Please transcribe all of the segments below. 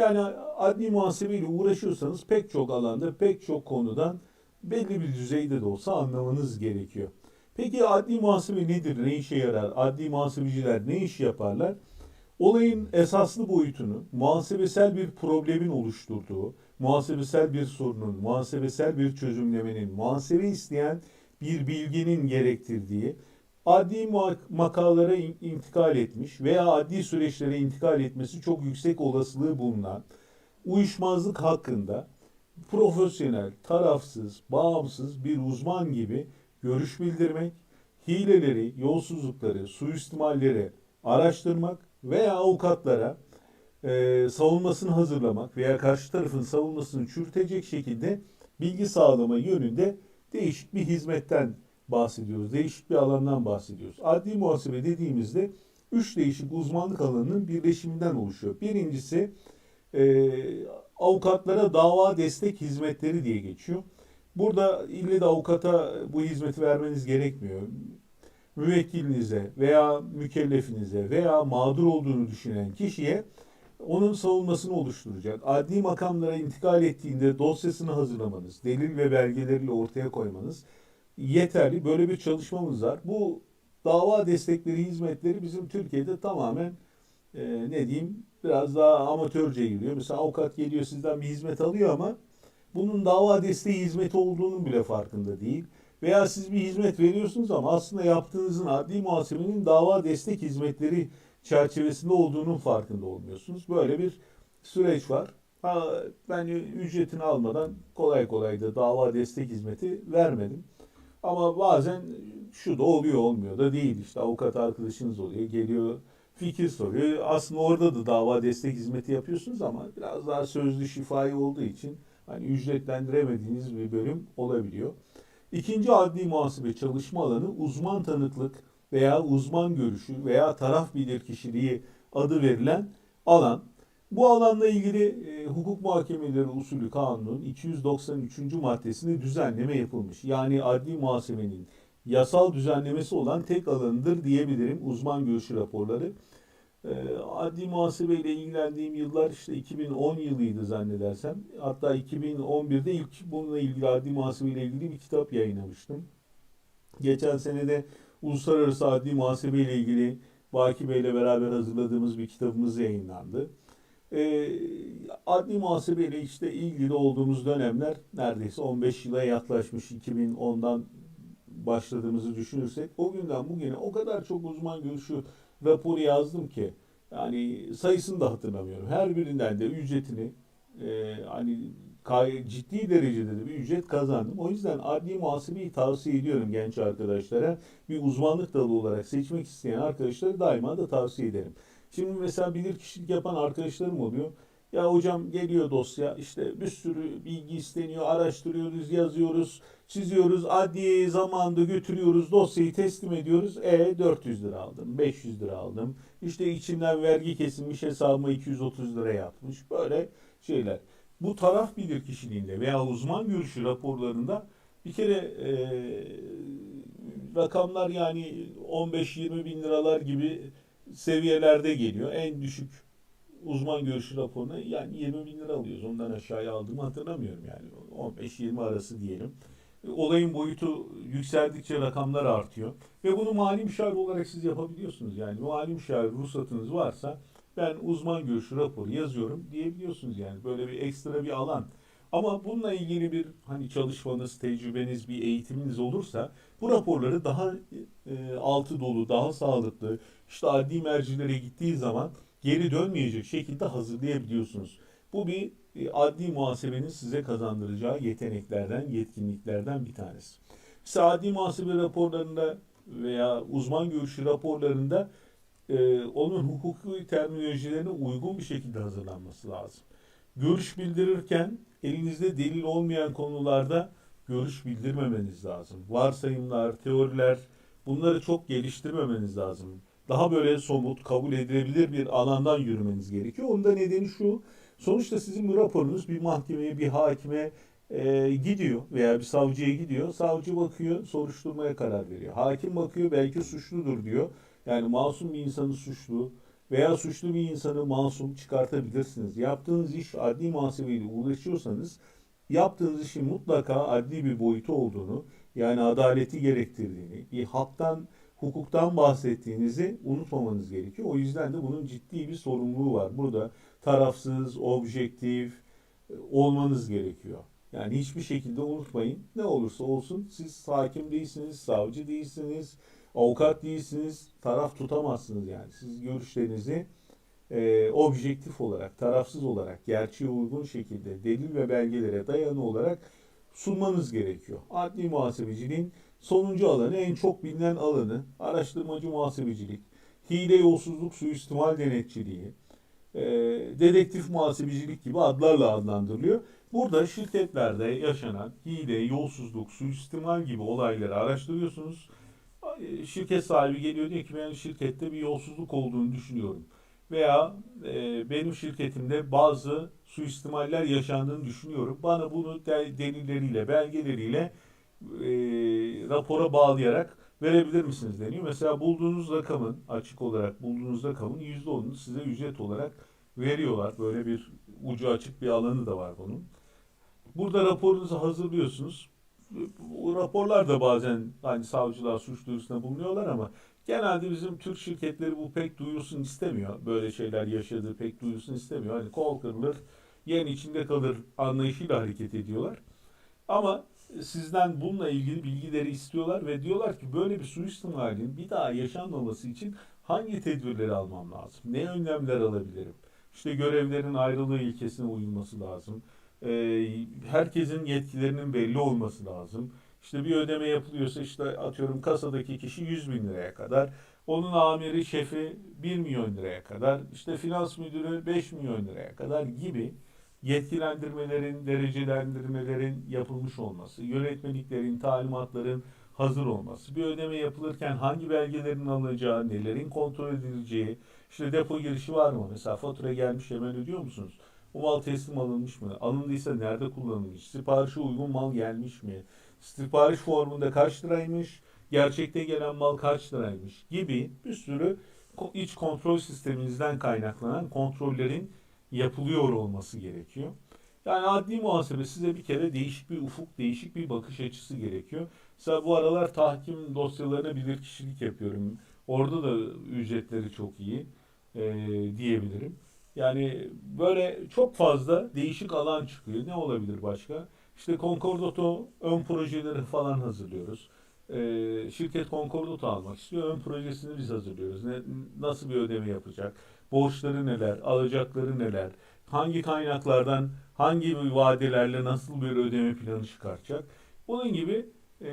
Yani adli muhasebeyle uğraşıyorsanız pek çok alanda, pek çok konudan belli bir düzeyde de olsa anlamanız gerekiyor. Peki adli muhasebe nedir? Ne işe yarar? Adli muhasebeciler ne iş yaparlar? Olayın esaslı boyutunu, muhasebesel bir problemin oluşturduğu, muhasebesel bir sorunun, muhasebesel bir çözümlemenin, muhasebe isteyen bir bilginin gerektirdiği, adli makalara intikal etmiş veya adli süreçlere intikal etmesi çok yüksek olasılığı bulunan uyuşmazlık hakkında profesyonel, tarafsız, bağımsız bir uzman gibi görüş bildirmek, hileleri, yolsuzlukları, suistimalleri araştırmak veya avukatlara e, savunmasını hazırlamak veya karşı tarafın savunmasını çürütecek şekilde bilgi sağlama yönünde değişik bir hizmetten bahsediyoruz. Değişik bir alandan bahsediyoruz. Adli muhasebe dediğimizde üç değişik uzmanlık alanının birleşiminden oluşuyor. Birincisi e, avukatlara dava destek hizmetleri diye geçiyor. Burada ille de avukata bu hizmeti vermeniz gerekmiyor. Müvekkilinize veya mükellefinize veya mağdur olduğunu düşünen kişiye onun savunmasını oluşturacak. Adli makamlara intikal ettiğinde dosyasını hazırlamanız, delil ve belgeleriyle ortaya koymanız yeterli. Böyle bir çalışmamız var. Bu dava destekleri, hizmetleri bizim Türkiye'de tamamen e, ne diyeyim biraz daha amatörce geliyor. Mesela avukat geliyor sizden bir hizmet alıyor ama bunun dava desteği hizmeti olduğunun bile farkında değil. Veya siz bir hizmet veriyorsunuz ama aslında yaptığınızın adli muhasebenin dava destek hizmetleri çerçevesinde olduğunun farkında olmuyorsunuz. Böyle bir süreç var. Ben ücretini almadan kolay kolay da dava destek hizmeti vermedim. Ama bazen şu da oluyor olmuyor da değil işte avukat arkadaşınız oluyor geliyor fikir soruyor. Aslında orada da dava destek hizmeti yapıyorsunuz ama biraz daha sözlü şifai olduğu için hani ücretlendiremediğiniz bir bölüm olabiliyor. İkinci adli muhasebe çalışma alanı uzman tanıklık veya uzman görüşü veya taraf bilirkişiliği adı verilen alan. Bu alanla ilgili e, hukuk muhakemeleri usulü kanunun 293. maddesinde düzenleme yapılmış. Yani adli muhasebenin yasal düzenlemesi olan tek alanıdır diyebilirim uzman görüşü raporları. E, adli muhasebe ile ilgilendiğim yıllar işte 2010 yılıydı zannedersem. Hatta 2011'de ilk bununla ilgili adli muhasebe ile ilgili bir kitap yayınlamıştım. Geçen sene de uluslararası adli muhasebe ile ilgili Baki Bey ile beraber hazırladığımız bir kitabımız yayınlandı. E, adli muhasebe ile işte ilgili olduğumuz dönemler neredeyse 15 yıla yaklaşmış 2010'dan başladığımızı düşünürsek o günden bugüne o kadar çok uzman görüşü raporu yazdım ki yani sayısını da hatırlamıyorum. Her birinden de ücretini e, hani ciddi derecede de bir ücret kazandım. O yüzden adli muhasebeyi tavsiye ediyorum genç arkadaşlara. Bir uzmanlık dalı olarak seçmek isteyen arkadaşlara daima da tavsiye ederim. Şimdi mesela bilir kişilik yapan arkadaşlarım oluyor. Ya hocam geliyor dosya işte bir sürü bilgi isteniyor, araştırıyoruz, yazıyoruz, çiziyoruz, adliye zamanında götürüyoruz, dosyayı teslim ediyoruz. E 400 lira aldım, 500 lira aldım. İşte içinden vergi kesilmiş hesabıma 230 lira yapmış. Böyle şeyler. Bu taraf bilir kişiliğinde veya uzman görüşü raporlarında bir kere e, rakamlar yani 15-20 bin liralar gibi seviyelerde geliyor. En düşük uzman görüşü raporuna yani 20 bin lira alıyoruz. Ondan aşağıya aldığımı hatırlamıyorum yani. 15-20 arası diyelim. Olayın boyutu yükseldikçe rakamlar artıyor. Ve bunu mali müşavir olarak siz yapabiliyorsunuz. Yani mali müşavir ruhsatınız varsa ben uzman görüşü raporu yazıyorum diyebiliyorsunuz yani. Böyle bir ekstra bir alan. Ama bununla ilgili bir hani çalışmanız, tecrübeniz, bir eğitiminiz olursa bu raporları daha e, altı dolu, daha sağlıklı, işte adli mercilere gittiği zaman geri dönmeyecek şekilde hazırlayabiliyorsunuz. Bu bir e, adli muhasebenin size kazandıracağı yeteneklerden, yetkinliklerden bir tanesi. Mesela adli muhasebe raporlarında veya uzman görüşü raporlarında e, onun hukuki terminolojilerine uygun bir şekilde hazırlanması lazım. Görüş bildirirken elinizde delil olmayan konularda görüş bildirmemeniz lazım. Varsayımlar, teoriler bunları çok geliştirmemeniz lazım daha böyle somut, kabul edilebilir bir alandan yürümeniz gerekiyor. Onun da nedeni şu, sonuçta sizin bu raporunuz bir mahkemeye, bir hakime e, gidiyor veya bir savcıya gidiyor. Savcı bakıyor, soruşturmaya karar veriyor. Hakim bakıyor, belki suçludur diyor. Yani masum bir insanı suçlu veya suçlu bir insanı masum çıkartabilirsiniz. Yaptığınız iş adli muhasebeyle uğraşıyorsanız yaptığınız işin mutlaka adli bir boyutu olduğunu, yani adaleti gerektirdiğini, bir haktan, hukuktan bahsettiğinizi unutmamanız gerekiyor. O yüzden de bunun ciddi bir sorumluluğu var. Burada tarafsız, objektif e, olmanız gerekiyor. Yani hiçbir şekilde unutmayın. Ne olursa olsun siz hakim değilsiniz, savcı değilsiniz, avukat değilsiniz, taraf tutamazsınız yani. Siz görüşlerinizi e, objektif olarak, tarafsız olarak, gerçeğe uygun şekilde delil ve belgelere dayanı olarak sunmanız gerekiyor. Adli muhasebeciliğin sonuncu alanı, en çok bilinen alanı, araştırmacı muhasebecilik, hile, yolsuzluk, suistimal denetçiliği, e, dedektif muhasebecilik gibi adlarla adlandırılıyor. Burada şirketlerde yaşanan hile, yolsuzluk, suistimal gibi olayları araştırıyorsunuz. Şirket sahibi geliyor diyor ki ben şirkette bir yolsuzluk olduğunu düşünüyorum. Veya e, benim şirketimde bazı suistimaller yaşandığını düşünüyorum. Bana bunu de- delilleriyle, belgeleriyle e, rapora bağlayarak verebilir misiniz deniyor. Mesela bulduğunuz rakamın, açık olarak bulduğunuz rakamın %10'unu size ücret olarak veriyorlar. Böyle bir ucu açık bir alanı da var bunun. Burada raporunuzu hazırlıyorsunuz. Bu raporlar da bazen hani savcılar suç duyurusunda bulunuyorlar ama genelde bizim Türk şirketleri bu pek duyursun istemiyor. Böyle şeyler yaşadığı pek duyursun istemiyor. Hani kol kırılır, yen içinde kalır anlayışıyla hareket ediyorlar. Ama sizden bununla ilgili bilgileri istiyorlar ve diyorlar ki böyle bir suistimalin bir daha yaşanmaması için hangi tedbirleri almam lazım? Ne önlemler alabilirim? İşte görevlerin ayrılığı ilkesine uyulması lazım. Ee, herkesin yetkilerinin belli olması lazım. İşte bir ödeme yapılıyorsa işte atıyorum kasadaki kişi 100 bin liraya kadar, onun amiri şefi 1 milyon liraya kadar, işte finans müdürü 5 milyon liraya kadar gibi yetkilendirmelerin, derecelendirmelerin yapılmış olması, yönetmeliklerin, talimatların hazır olması, bir ödeme yapılırken hangi belgelerin alınacağı, nelerin kontrol edileceği, işte depo girişi var mı? Mesela fatura gelmiş hemen ödüyor musunuz? Bu mal teslim alınmış mı? Alındıysa nerede kullanılmış? Siparişe uygun mal gelmiş mi? Sipariş formunda kaç liraymış? Gerçekte gelen mal kaç liraymış? Gibi bir sürü iç kontrol sisteminizden kaynaklanan kontrollerin yapılıyor olması gerekiyor. Yani adli muhasebe size bir kere değişik bir ufuk, değişik bir bakış açısı gerekiyor. Mesela bu aralar tahkim dosyalarına bilirkişilik yapıyorum. Orada da ücretleri çok iyi e, diyebilirim. Yani böyle çok fazla değişik alan çıkıyor. Ne olabilir başka? İşte Concordato ön projeleri falan hazırlıyoruz. Ee, şirket Concordato almak istiyor. Ön projesini biz hazırlıyoruz. Ne, nasıl bir ödeme yapacak? Borçları neler? Alacakları neler? Hangi kaynaklardan hangi vadelerle nasıl bir ödeme planı çıkartacak? Bunun gibi e,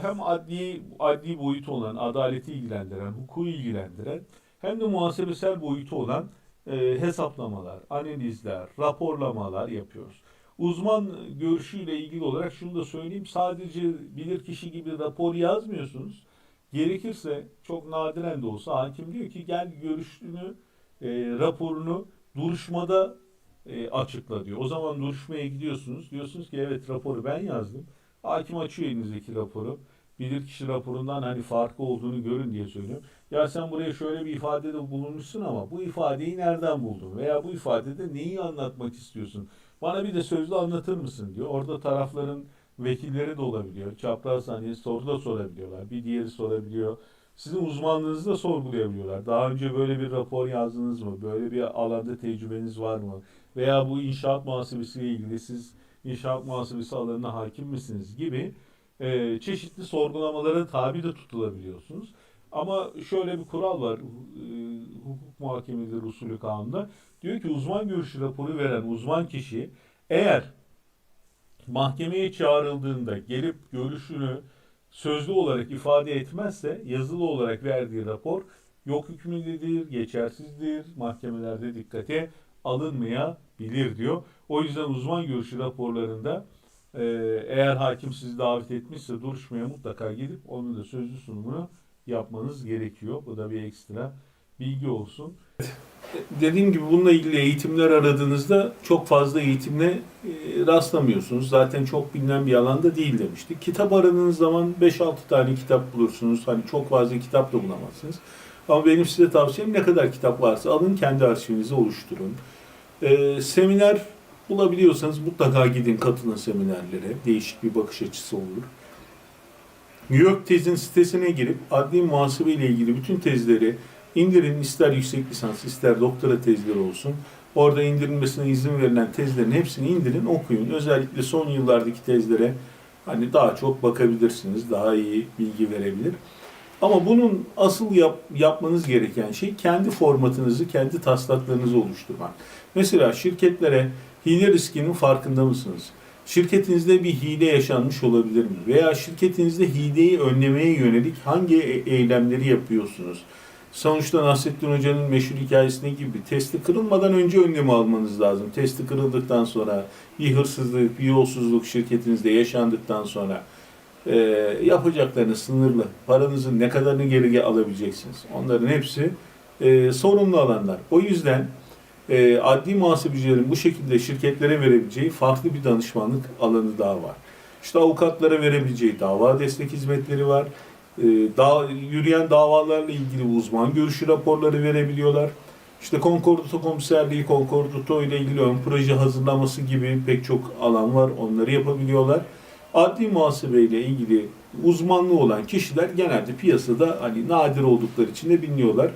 hem adli adli boyutu olan, adaleti ilgilendiren, hukuku ilgilendiren hem de muhasebesel boyutu olan e, hesaplamalar, analizler, raporlamalar yapıyoruz. Uzman görüşüyle ilgili olarak şunu da söyleyeyim. Sadece bilirkişi gibi rapor yazmıyorsunuz. Gerekirse çok nadiren de olsa hakim diyor ki gel görüşünü, e, raporunu duruşmada e, açıkla diyor. O zaman duruşmaya gidiyorsunuz. Diyorsunuz ki evet raporu ben yazdım. Hakim açıyor elinizdeki raporu. Bilirkişi raporundan hani farkı olduğunu görün diye söylüyorum. Ya sen buraya şöyle bir ifadede bulunmuşsun ama bu ifadeyi nereden buldun? Veya bu ifadede neyi anlatmak istiyorsun? Bana bir de sözlü anlatır mısın diyor. Orada tarafların vekilleri de olabiliyor. Çapraz hani soru da sorabiliyorlar. Bir diğeri sorabiliyor. Sizin uzmanlığınızı da sorgulayabiliyorlar. Daha önce böyle bir rapor yazdınız mı? Böyle bir alanda tecrübeniz var mı? Veya bu inşaat muhasebesiyle ilgili siz inşaat muhasebesi alanına hakim misiniz gibi e, çeşitli sorgulamalara tabi de tutulabiliyorsunuz. Ama şöyle bir kural var e, hukuk muhakemeleri usulü kanunda. Diyor ki uzman görüşü raporu veren uzman kişi eğer mahkemeye çağrıldığında gelip görüşünü sözlü olarak ifade etmezse yazılı olarak verdiği rapor yok hükmündedir, geçersizdir, mahkemelerde dikkate alınmayabilir diyor. O yüzden uzman görüşü raporlarında e, eğer hakim sizi davet etmişse duruşmaya mutlaka gidip onun da sözlü sunumunu yapmanız gerekiyor. Bu da bir ekstra bilgi olsun. Dediğim gibi bununla ilgili eğitimler aradığınızda çok fazla eğitimle e, rastlamıyorsunuz. Zaten çok bilinen bir alanda değil demiştik. Kitap aradığınız zaman 5-6 tane kitap bulursunuz. Hani çok fazla kitap da bulamazsınız. Ama benim size tavsiyem ne kadar kitap varsa alın kendi arşivinizi oluşturun. Ee, seminer bulabiliyorsanız mutlaka gidin katılın seminerlere. Değişik bir bakış açısı olur. New York tezin sitesine girip adli muhasebe ile ilgili bütün tezleri indirin. ister yüksek lisans ister doktora tezleri olsun. Orada indirilmesine izin verilen tezlerin hepsini indirin okuyun. Özellikle son yıllardaki tezlere hani daha çok bakabilirsiniz. Daha iyi bilgi verebilir. Ama bunun asıl yap- yapmanız gereken şey kendi formatınızı, kendi taslaklarınızı oluşturmak. Mesela şirketlere hile riskinin farkında mısınız? Şirketinizde bir hile yaşanmış olabilir mi? Veya şirketinizde hileyi önlemeye yönelik hangi e- eylemleri yapıyorsunuz? Sonuçta Nasrettin Hoca'nın meşhur hikayesine gibi testi kırılmadan önce önlemi almanız lazım. Testi kırıldıktan sonra bir hırsızlık, bir yolsuzluk şirketinizde yaşandıktan sonra e, yapacaklarınız sınırlı. Paranızın ne kadarını geri alabileceksiniz? Onların hepsi e, sorumlu alanlar. O yüzden e, adli muhasebecilerin bu şekilde şirketlere verebileceği farklı bir danışmanlık alanı daha var. İşte avukatlara verebileceği dava destek hizmetleri var. E, da, yürüyen davalarla ilgili uzman görüşü raporları verebiliyorlar. İşte konkordato komiserliği, konkordato ile ilgili ön proje hazırlaması gibi pek çok alan var. Onları yapabiliyorlar. Adli muhasebe ile ilgili uzmanlığı olan kişiler genelde piyasada hani nadir oldukları için de biliniyorlar.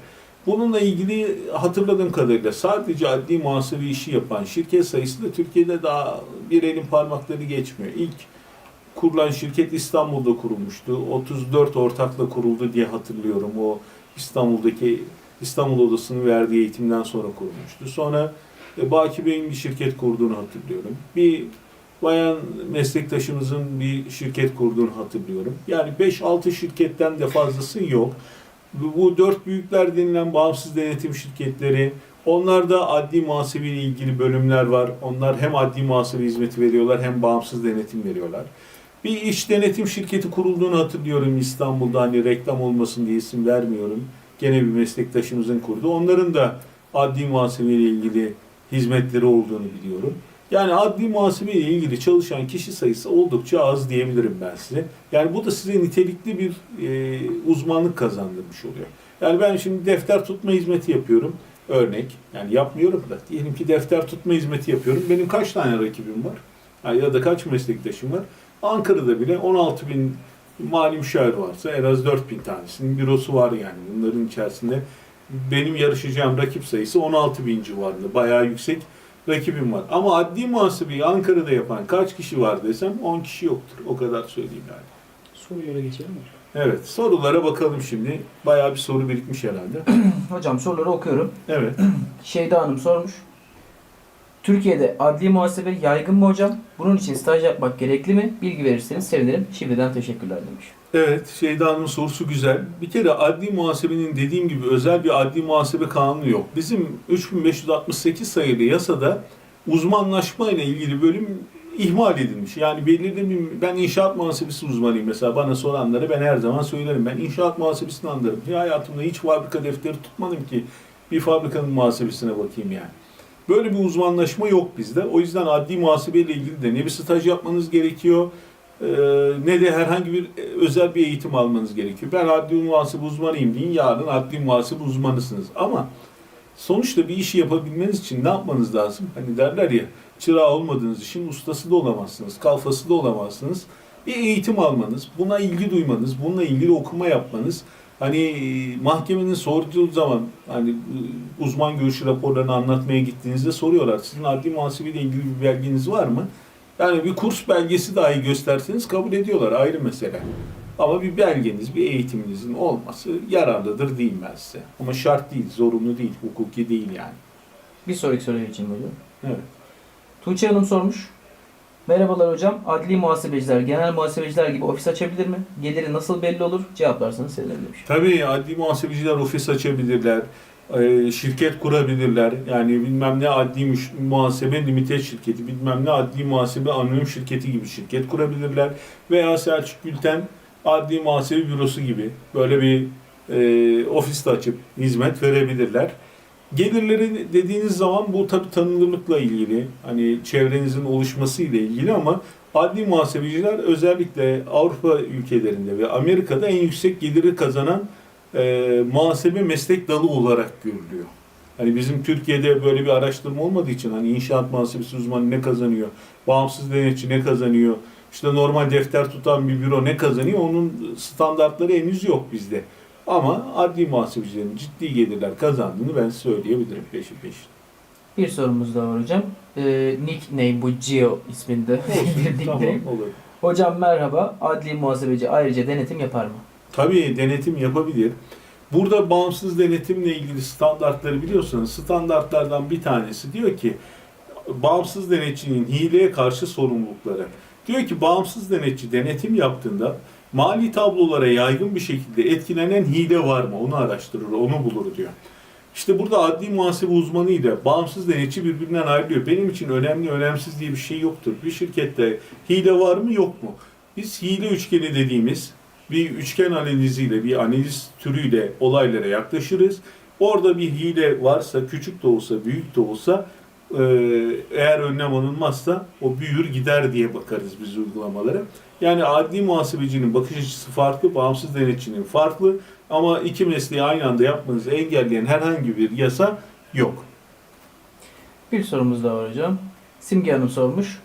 Bununla ilgili hatırladığım kadarıyla sadece adli muhasebe işi yapan şirket sayısı da Türkiye'de daha bir elin parmakları geçmiyor. İlk kurulan şirket İstanbul'da kurulmuştu. 34 ortakla kuruldu diye hatırlıyorum. O İstanbul'daki İstanbul Odası'nın verdiği eğitimden sonra kurulmuştu. Sonra e, Baki Bey'in bir şirket kurduğunu hatırlıyorum. Bir bayan meslektaşımızın bir şirket kurduğunu hatırlıyorum. Yani 5-6 şirketten de fazlası yok. Bu dört büyükler denilen bağımsız denetim şirketleri, onlarda adli muhasebe ile ilgili bölümler var. Onlar hem adli muhasebe hizmeti veriyorlar hem bağımsız denetim veriyorlar. Bir iş denetim şirketi kurulduğunu hatırlıyorum İstanbul'da hani reklam olmasın diye isim vermiyorum. Gene bir meslektaşımızın kurdu. Onların da adli muhasebe ile ilgili hizmetleri olduğunu biliyorum. Yani adli muhasebe ile ilgili çalışan kişi sayısı oldukça az diyebilirim ben size. Yani bu da size nitelikli bir e, uzmanlık kazandırmış oluyor. Yani ben şimdi defter tutma hizmeti yapıyorum. Örnek. Yani yapmıyorum da. Diyelim ki defter tutma hizmeti yapıyorum. Benim kaç tane rakibim var? Ha, ya da kaç meslektaşım var? Ankara'da bile 16 bin mali müşavir varsa en az 4 bin tanesinin bürosu var yani. Bunların içerisinde benim yarışacağım rakip sayısı 16 bin civarında. Bayağı yüksek rakibim var. Ama adli muhasebeyi Ankara'da yapan kaç kişi var desem 10 kişi yoktur. O kadar söyleyeyim yani. Sorulara geçelim mi? Evet sorulara bakalım şimdi. Bayağı bir soru birikmiş herhalde. Hocam soruları okuyorum. Evet. Şeyda Hanım sormuş. Türkiye'de adli muhasebe yaygın mı hocam? Bunun için staj yapmak gerekli mi? Bilgi verirseniz sevinirim. Şimdiden teşekkürler demiş. Evet, Şeyda Hanım'ın sorusu güzel. Bir kere adli muhasebenin dediğim gibi özel bir adli muhasebe kanunu yok. Bizim 3568 sayılı yasada uzmanlaşma ile ilgili bölüm ihmal edilmiş. Yani belirli bir, ben inşaat muhasebesi uzmanıyım mesela bana soranlara ben her zaman söylerim. Ben inşaat muhasebesini anlarım. Ya hayatımda hiç fabrika defteri tutmadım ki bir fabrikanın muhasebesine bakayım yani. Böyle bir uzmanlaşma yok bizde. O yüzden adli muhasebe ile ilgili de ne bir staj yapmanız gerekiyor ee, ne de herhangi bir e, özel bir eğitim almanız gerekiyor. Ben adli muhasebe uzmanıyım deyin, yarın adli muhasebe uzmanısınız. Ama sonuçta bir işi yapabilmeniz için ne yapmanız lazım? Hani derler ya, çırağı olmadığınız işin ustası da olamazsınız, kalfası da olamazsınız. Bir eğitim almanız, buna ilgi duymanız, bununla ilgili okuma yapmanız, hani e, mahkemenin sorduğu zaman hani e, uzman görüşü raporlarını anlatmaya gittiğinizde soruyorlar. Sizin adli muhasebe ile ilgili bir belgeniz var mı? Yani bir kurs belgesi dahi gösterseniz kabul ediyorlar ayrı mesele. Ama bir belgeniz, bir eğitiminizin olması yararlıdır diyeyim ben size. Ama şart değil, zorunlu değil, hukuki değil yani. Bir sonraki soruya geçelim hocam. Evet. Tuğçe Hanım sormuş. Merhabalar hocam. Adli muhasebeciler genel muhasebeciler gibi ofis açabilir mi? Geliri nasıl belli olur? Cevaplarsanız sevinirim. Tabii adli muhasebeciler ofis açabilirler, e, şirket kurabilirler. Yani bilmem ne adli muhasebe limited şirketi, bilmem ne adli muhasebe anonim şirketi gibi şirket kurabilirler. Veya Selçuk Gülten adli muhasebe bürosu gibi böyle bir e, ofis de açıp hizmet verebilirler. Gelirleri dediğiniz zaman bu tabii tanınırlıkla ilgili, hani çevrenizin oluşması ile ilgili ama adli muhasebeciler özellikle Avrupa ülkelerinde ve Amerika'da en yüksek geliri kazanan e, muhasebe meslek dalı olarak görülüyor. Hani bizim Türkiye'de böyle bir araştırma olmadığı için hani inşaat muhasebesi uzmanı ne kazanıyor, bağımsız denetçi ne kazanıyor, işte normal defter tutan bir büro ne kazanıyor onun standartları henüz yok bizde. Ama adli muhasebecilerin ciddi gelirler kazandığını ben söyleyebilirim peşi peşin. Bir sorumuz daha var hocam. Ee, nickname bu Gio isminde bir tamam olur. Hocam merhaba. Adli muhasebeci ayrıca denetim yapar mı? Tabii denetim yapabilir. Burada bağımsız denetimle ilgili standartları biliyorsanız standartlardan bir tanesi diyor ki bağımsız denetçinin hileye karşı sorumlulukları. Diyor ki bağımsız denetçi denetim yaptığında mali tablolara yaygın bir şekilde etkilenen hile var mı onu araştırır, onu bulur diyor. İşte burada adli muhasebe uzmanı ile bağımsız denetçi birbirinden ayrılıyor. Benim için önemli, önemsiz diye bir şey yoktur. Bir şirkette hile var mı, yok mu? Biz hile üçgeni dediğimiz bir üçgen analiziyle, bir analiz türüyle olaylara yaklaşırız. Orada bir hile varsa, küçük de olsa, büyük de olsa e, eğer önlem alınmazsa o büyür gider diye bakarız biz uygulamalara. Yani adli muhasebecinin bakış açısı farklı, bağımsız denetçinin farklı ama iki mesleği aynı anda yapmanızı engelleyen herhangi bir yasa yok. Bir sorumuz daha var hocam. Simge Hanım sormuş.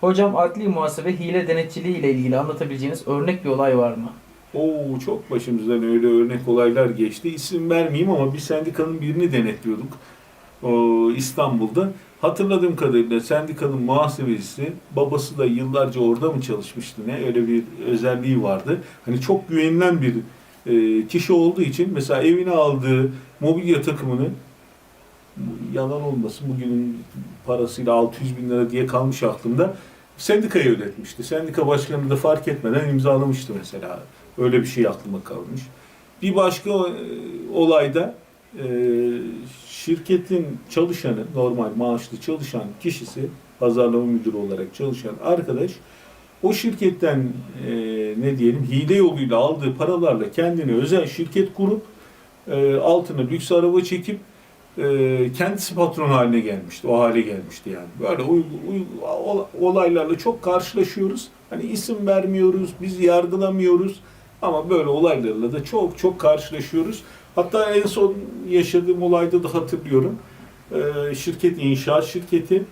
Hocam adli muhasebe hile denetçiliği ile ilgili anlatabileceğiniz örnek bir olay var mı? Oo çok başımızdan öyle örnek olaylar geçti. İsim vermeyeyim ama bir sendikanın birini denetliyorduk. O, İstanbul'da. Hatırladığım kadarıyla sendikanın muhasebecisi, babası da yıllarca orada mı çalışmıştı ne? Öyle bir özelliği vardı. Hani çok güvenilen bir e, kişi olduğu için mesela evine aldığı mobilya takımını yalan olmasın bugünün parasıyla 600 bin lira diye kalmış aklımda. Sendikaya ödetmişti. Sendika başkanı da fark etmeden imzalamıştı mesela. Öyle bir şey aklıma kalmış. Bir başka e, olayda e, şirketin çalışanı, normal maaşlı çalışan kişisi, pazarlama müdürü olarak çalışan arkadaş, o şirketten e, ne diyelim hile yoluyla aldığı paralarla kendine özel şirket kurup altına lüks araba çekip kendisi patron haline gelmişti. O hale gelmişti yani. Böyle olaylarla çok karşılaşıyoruz. Hani isim vermiyoruz, biz yargılamıyoruz. Ama böyle olaylarla da çok çok karşılaşıyoruz. Hatta en son yaşadığım olayda da hatırlıyorum. E, şirket inşaat şirketi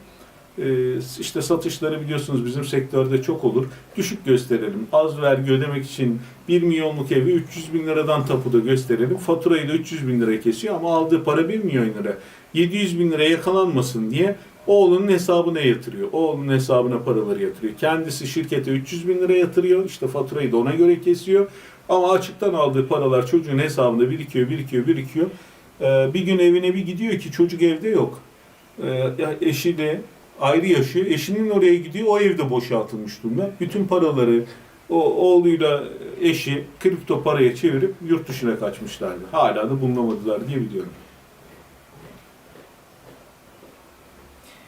e, işte satışları biliyorsunuz bizim sektörde çok olur. Düşük gösterelim. Az vergi ödemek için 1 milyonluk evi 300 bin liradan tapuda gösterelim. Faturayı da 300 bin lira kesiyor ama aldığı para 1 milyon lira. 700 bin lira yakalanmasın diye oğlunun hesabına yatırıyor. Oğlunun hesabına paraları yatırıyor. Kendisi şirkete 300 bin lira yatırıyor. İşte faturayı da ona göre kesiyor. Ama açıktan aldığı paralar çocuğun hesabında birikiyor, birikiyor, birikiyor. Ee, bir gün evine bir gidiyor ki çocuk evde yok. Ee, ya eşiyle ayrı yaşıyor. Eşinin oraya gidiyor. O evde boşaltılmış durumda. Bütün paraları o oğluyla eşi kripto paraya çevirip yurt dışına kaçmışlardı. Hala da bulunamadılar diye biliyorum.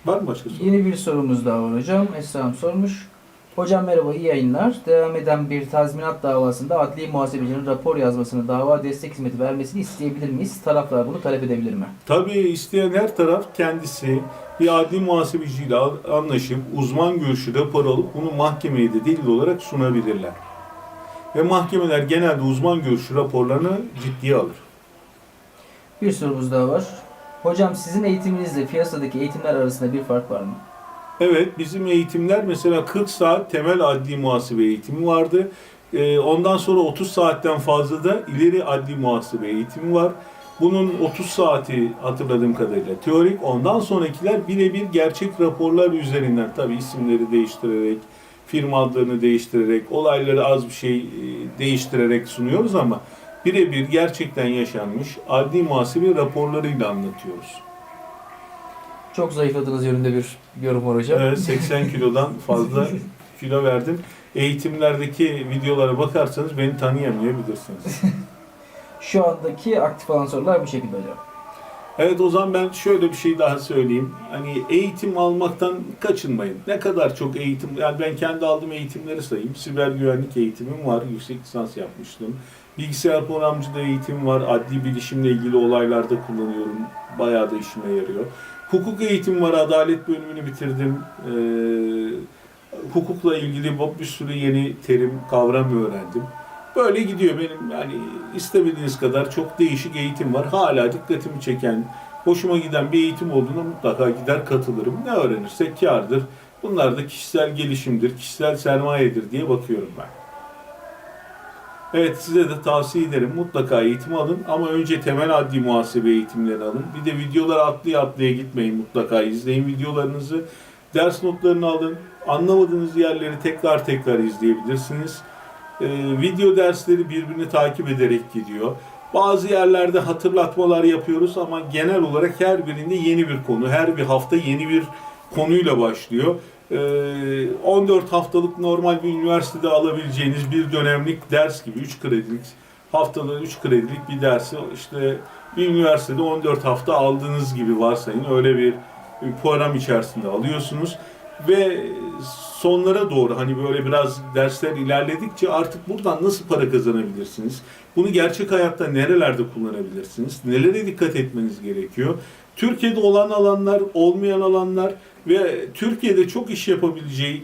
Var mı başka soru? Yeni bir sorumuz daha var hocam. Esra Hanım sormuş. Hocam merhaba iyi yayınlar. Devam eden bir tazminat davasında adli muhasebecinin rapor yazmasını, dava destek hizmeti vermesini isteyebilir miyiz? Taraflar bunu talep edebilir mi? Tabii isteyen her taraf kendisi bir adli muhasebeciyle anlaşıp uzman görüşü rapor alıp bunu mahkemeye de delil olarak sunabilirler. Ve mahkemeler genelde uzman görüşü raporlarını ciddiye alır. Bir sorumuz daha var. Hocam sizin eğitiminizle piyasadaki eğitimler arasında bir fark var mı? Evet, bizim eğitimler mesela 40 saat temel adli muhasebe eğitimi vardı. Ee, ondan sonra 30 saatten fazla da ileri adli muhasebe eğitimi var. Bunun 30 saati hatırladığım kadarıyla teorik. Ondan sonrakiler birebir gerçek raporlar üzerinden tabi isimleri değiştirerek, firma adlarını değiştirerek, olayları az bir şey e, değiştirerek sunuyoruz ama birebir gerçekten yaşanmış adli muhasebe raporlarıyla anlatıyoruz. Çok zayıfladığınız yönünde bir yorum var hocam. Evet, 80 kilodan fazla kilo verdim. Eğitimlerdeki videolara bakarsanız beni tanıyamayabilirsiniz. Şu andaki aktif olan sorular bu şekilde hocam. Evet o zaman ben şöyle bir şey daha söyleyeyim. Hani eğitim almaktan kaçınmayın. Ne kadar çok eğitim, yani ben kendi aldığım eğitimleri sayayım. Siber güvenlik eğitimim var, yüksek lisans yapmıştım. Bilgisayar programcılığı eğitimim var, adli bilişimle ilgili olaylarda kullanıyorum. Bayağı da işime yarıyor. Hukuk eğitim var, adalet bölümünü bitirdim. Ee, hukukla ilgili bir sürü yeni terim, kavram öğrendim. Böyle gidiyor benim yani istemediğiniz kadar çok değişik eğitim var. Hala dikkatimi çeken, hoşuma giden bir eğitim olduğunda mutlaka gider katılırım. Ne öğrenirsek kârdır. Bunlar da kişisel gelişimdir, kişisel sermayedir diye bakıyorum ben. Evet size de tavsiye ederim. Mutlaka eğitim alın ama önce temel adli muhasebe eğitimlerini alın. Bir de videoları atlaya atlaya gitmeyin mutlaka. izleyin videolarınızı. Ders notlarını alın. Anlamadığınız yerleri tekrar tekrar izleyebilirsiniz. Ee, video dersleri birbirini takip ederek gidiyor. Bazı yerlerde hatırlatmalar yapıyoruz ama genel olarak her birinde yeni bir konu, her bir hafta yeni bir konuyla başlıyor. Ee, 14 haftalık normal bir üniversitede alabileceğiniz bir dönemlik ders gibi 3 kredilik haftada 3 kredilik bir dersi işte bir üniversitede 14 hafta aldığınız gibi varsayın öyle bir program içerisinde alıyorsunuz ve sonlara doğru hani böyle biraz dersler ilerledikçe artık buradan nasıl para kazanabilirsiniz? Bunu gerçek hayatta nerelerde kullanabilirsiniz? Nelere dikkat etmeniz gerekiyor? Türkiye'de olan alanlar, olmayan alanlar ve Türkiye'de çok iş yapabileceği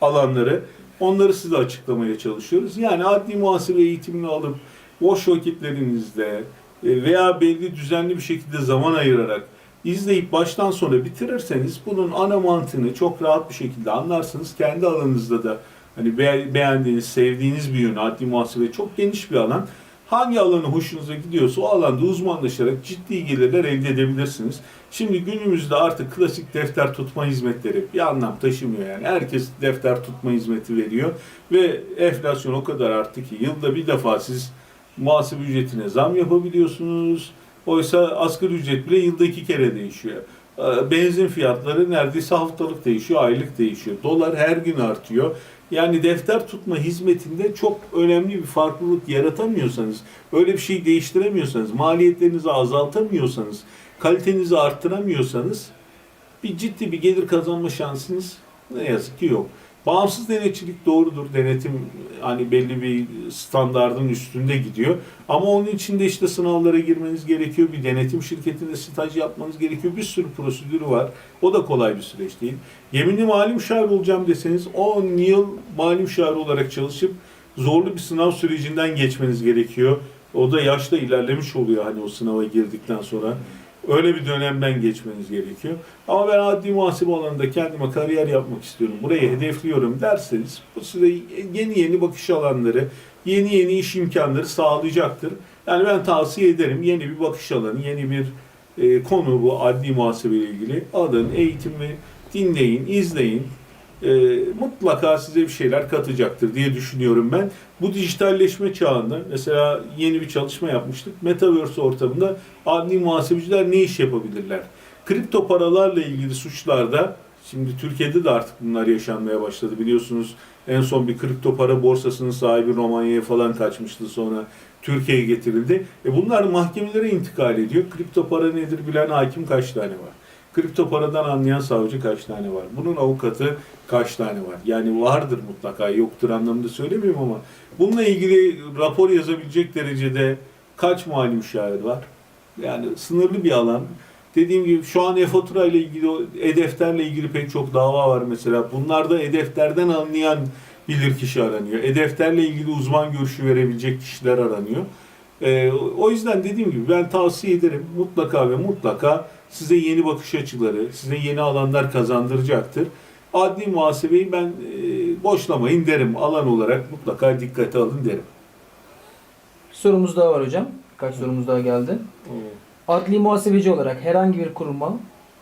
alanları onları size açıklamaya çalışıyoruz. Yani adli muhasebe eğitimini alıp boş vakitlerinizde e, veya belli düzenli bir şekilde zaman ayırarak izleyip baştan sona bitirirseniz bunun ana mantığını çok rahat bir şekilde anlarsınız. Kendi alanınızda da hani be- beğendiğiniz, sevdiğiniz bir yönü adli muhasebe çok geniş bir alan. Hangi alanı hoşunuza gidiyorsa o alanda uzmanlaşarak ciddi gelirler elde edebilirsiniz. Şimdi günümüzde artık klasik defter tutma hizmetleri bir anlam taşımıyor yani. Herkes defter tutma hizmeti veriyor ve enflasyon o kadar arttı ki yılda bir defa siz muhasebe ücretine zam yapabiliyorsunuz. Oysa asgari ücret bile yılda iki kere değişiyor. Ee, Benzin fiyatları neredeyse haftalık değişiyor, aylık değişiyor. Dolar her gün artıyor. Yani defter tutma hizmetinde çok önemli bir farklılık yaratamıyorsanız, böyle bir şey değiştiremiyorsanız, maliyetlerinizi azaltamıyorsanız, kalitenizi arttıramıyorsanız bir ciddi bir gelir kazanma şansınız ne yazık ki yok. Bağımsız denetçilik doğrudur. Denetim hani belli bir standardın üstünde gidiyor. Ama onun için de işte sınavlara girmeniz gerekiyor. Bir denetim şirketinde staj yapmanız gerekiyor. Bir sürü prosedürü var. O da kolay bir süreç değil. Yeminli mali müşavir olacağım deseniz 10 yıl mali müşavir olarak çalışıp zorlu bir sınav sürecinden geçmeniz gerekiyor. O da yaşta ilerlemiş oluyor hani o sınava girdikten sonra. Öyle bir dönemden geçmeniz gerekiyor. Ama ben adli muhasebe alanında kendime kariyer yapmak istiyorum. Burayı hedefliyorum derseniz bu size yeni yeni bakış alanları, yeni yeni iş imkanları sağlayacaktır. Yani ben tavsiye ederim yeni bir bakış alanı, yeni bir e, konu bu adli muhasebe ile ilgili. Alın, eğitimi dinleyin, izleyin. E, mutlaka size bir şeyler katacaktır diye düşünüyorum ben. Bu dijitalleşme çağında mesela yeni bir çalışma yapmıştık. Metaverse ortamında adli muhasebeciler ne iş yapabilirler? Kripto paralarla ilgili suçlarda şimdi Türkiye'de de artık bunlar yaşanmaya başladı biliyorsunuz. En son bir kripto para borsasının sahibi Romanya'ya falan kaçmıştı sonra Türkiye'ye getirildi. E bunlar mahkemelere intikal ediyor. Kripto para nedir bilen hakim kaç tane var? Kripto paradan anlayan savcı kaç tane var? Bunun avukatı kaç tane var? Yani vardır mutlaka, yoktur anlamında söylemiyorum ama bununla ilgili rapor yazabilecek derecede kaç mali müşavir var? Yani sınırlı bir alan. Dediğim gibi şu an e-fatura ile ilgili, e-defterle ilgili pek çok dava var mesela. Bunlarda e-defterden anlayan bilir kişi aranıyor. E-defterle ilgili uzman görüşü verebilecek kişiler aranıyor. Ee, o yüzden dediğim gibi ben tavsiye ederim mutlaka ve mutlaka size yeni bakış açıları, size yeni alanlar kazandıracaktır. Adli muhasebeyi ben e, boşlamayın derim. Alan olarak mutlaka dikkate alın derim. Bir sorumuz daha var hocam. Kaç sorumuz daha geldi. Adli muhasebeci olarak herhangi bir kuruma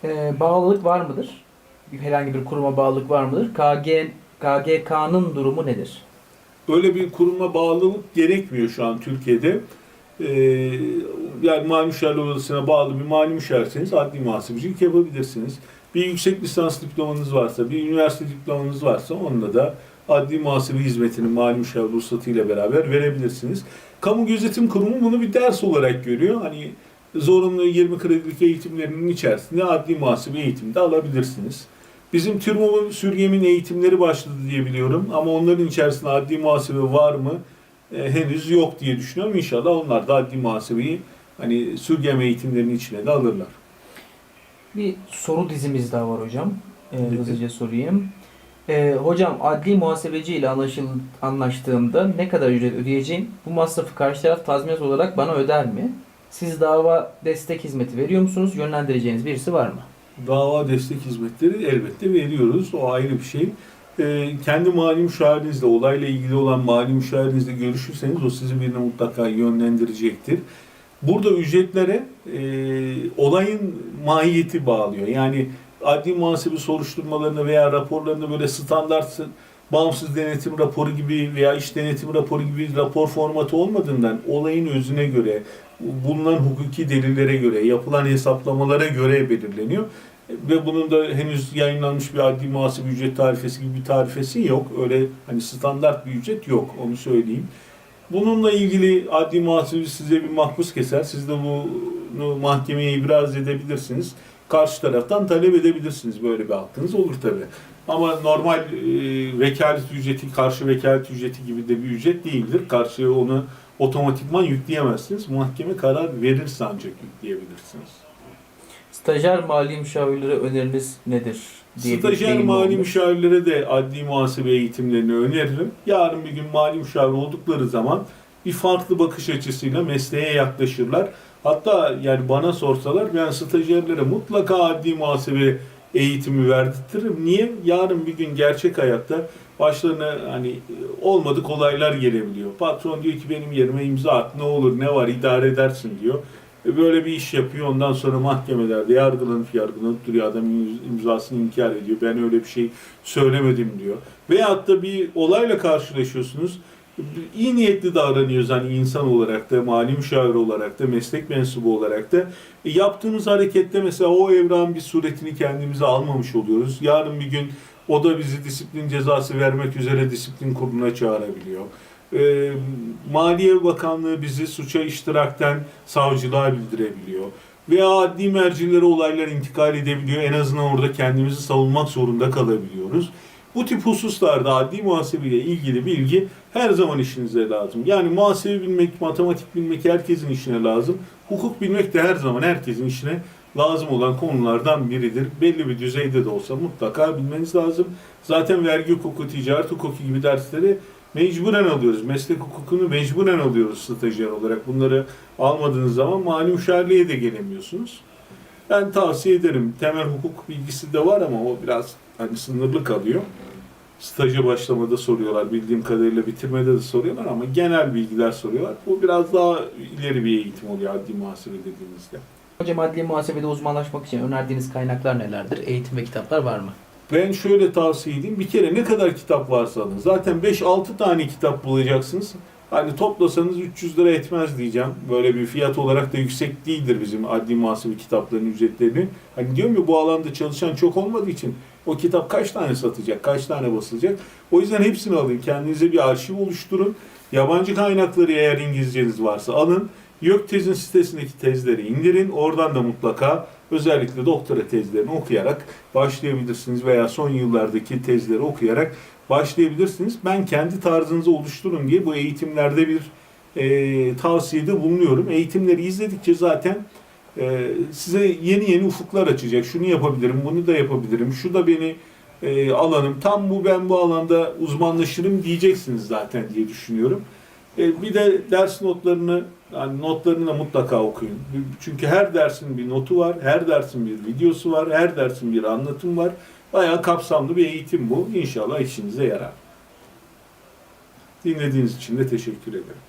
e, bağlılık var mıdır? Herhangi bir kuruma bağlılık var mıdır? KG, KGK'nın durumu nedir? Öyle bir kuruma bağlılık gerekmiyor şu an Türkiye'de. Ee, yani mali müşavirler odasına bağlı bir mali müşavirseniz adli muhasebecilik yapabilirsiniz. Bir yüksek lisans diplomanız varsa, bir üniversite diplomanız varsa onunla da adli muhasebe hizmetini mali müşavir ruhsatıyla beraber verebilirsiniz. Kamu Gözetim Kurumu bunu bir ders olarak görüyor. Hani zorunlu 20 kredilik eğitimlerinin içerisinde adli muhasebe eğitimi de alabilirsiniz. Bizim TÜRMOB'un sürgemin eğitimleri başladı diye biliyorum ama onların içerisinde adli muhasebe var mı? E, henüz yok diye düşünüyorum. İnşallah onlar da adli muhasebeyi hani sürgem eğitimlerinin içine de alırlar. Bir soru dizimiz daha var hocam. E, Peki. hızlıca sorayım. Ee, hocam adli muhasebeci ile anlaşıl, anlaştığımda ne kadar ücret ödeyeceğim? Bu masrafı karşı taraf tazminat olarak bana öder mi? Siz dava destek hizmeti veriyor musunuz? Yönlendireceğiniz birisi var mı? Dava destek hizmetleri elbette veriyoruz. O ayrı bir şey. Ee, kendi mali müşavirinizle, olayla ilgili olan mali müşavirinizle görüşürseniz o sizi birine mutlaka yönlendirecektir. Burada ücretlere e, olayın mahiyeti bağlıyor. Yani adli muhasebe soruşturmalarını veya raporlarını böyle standart bağımsız denetim raporu gibi veya iş denetim raporu gibi rapor formatı olmadığından olayın özüne göre, bulunan hukuki delillere göre, yapılan hesaplamalara göre belirleniyor. Ve bunun da henüz yayınlanmış bir adli muhasebe ücret tarifesi gibi bir tarifesi yok. Öyle hani standart bir ücret yok, onu söyleyeyim. Bununla ilgili adli muhasebeci size bir mahpus keser. Siz de bunu mahkemeye ibraz edebilirsiniz. Karşı taraftan talep edebilirsiniz. Böyle bir hakkınız olur tabii. Ama normal e, vekalet ücreti, karşı vekalet ücreti gibi de bir ücret değildir. Karşıya onu otomatikman yükleyemezsiniz. Mahkeme karar verirse ancak yükleyebilirsiniz. Stajyer mali müşavirlere öneriniz nedir? diye Stajyer mali oldu. müşavirlere de adli muhasebe eğitimlerini öneririm. Yarın bir gün mali müşavir oldukları zaman bir farklı bakış açısıyla mesleğe yaklaşırlar. Hatta yani bana sorsalar ben stajyerlere mutlaka adli muhasebe eğitimi verdirtirim. Niye? Yarın bir gün gerçek hayatta başlarına hani olmadık olaylar gelebiliyor. Patron diyor ki benim yerime imza at ne olur ne var idare edersin diyor. E, Böyle bir iş yapıyor. Ondan sonra mahkemelerde yargılanıp yargılanıp duruyor. Adam imzasını inkar ediyor. Ben öyle bir şey söylemedim diyor. Veyahut da bir olayla karşılaşıyorsunuz. İyi niyetli davranıyoruz hani insan olarak da, mali müşavir olarak da, meslek mensubu olarak da. E, yaptığımız harekette mesela o evran bir suretini kendimize almamış oluyoruz. Yarın bir gün o da bizi disiplin cezası vermek üzere disiplin kuruluna çağırabiliyor. E, Maliye Bakanlığı bizi suça iştirakten savcılığa bildirebiliyor. Veya adli mercilere olaylar intikal edebiliyor. En azından orada kendimizi savunmak zorunda kalabiliyoruz. Bu tip hususlarda adli muhasebeyle ilgili bilgi her zaman işinize lazım. Yani muhasebe bilmek, matematik bilmek herkesin işine lazım. Hukuk bilmek de her zaman herkesin işine lazım olan konulardan biridir. Belli bir düzeyde de olsa mutlaka bilmeniz lazım. Zaten vergi hukuku, ticaret hukuku gibi dersleri mecburen alıyoruz. Meslek hukukunu mecburen alıyoruz stajyer olarak. Bunları almadığınız zaman mali müşavirliğe de gelemiyorsunuz. Ben tavsiye ederim. Temel hukuk bilgisi de var ama o biraz hani sınırlı kalıyor. Staja başlamada soruyorlar. Bildiğim kadarıyla bitirmede de soruyorlar ama genel bilgiler soruyorlar. Bu biraz daha ileri bir eğitim oluyor adli muhasebe dediğimizde. Hocam adli muhasebede uzmanlaşmak için önerdiğiniz kaynaklar nelerdir? Eğitim ve kitaplar var mı? Ben şöyle tavsiye edeyim. Bir kere ne kadar kitap varsa alın. Zaten 5-6 tane kitap bulacaksınız. Hani toplasanız 300 lira etmez diyeceğim. Böyle bir fiyat olarak da yüksek değildir bizim adli muhasebe kitaplarının ücretleri. Hani diyorum ya bu alanda çalışan çok olmadığı için o kitap kaç tane satacak, kaç tane basılacak. O yüzden hepsini alın. Kendinize bir arşiv oluşturun. Yabancı kaynakları eğer İngilizceniz varsa alın. YÖKTEZ'in sitesindeki tezleri indirin. Oradan da mutlaka özellikle doktora tezlerini okuyarak başlayabilirsiniz veya son yıllardaki tezleri okuyarak başlayabilirsiniz. Ben kendi tarzınızı oluşturun diye bu eğitimlerde bir e, tavsiyede bulunuyorum. Eğitimleri izledikçe zaten e, size yeni yeni ufuklar açacak. Şunu yapabilirim, bunu da yapabilirim, şu da beni e, alanım, tam bu ben bu alanda uzmanlaşırım diyeceksiniz zaten diye düşünüyorum. E, bir de ders notlarını, yani notlarını da mutlaka okuyun. Çünkü her dersin bir notu var, her dersin bir videosu var, her dersin bir anlatım var. Bayağı kapsamlı bir eğitim bu. İnşallah işinize yarar. Dinlediğiniz için de teşekkür ederim.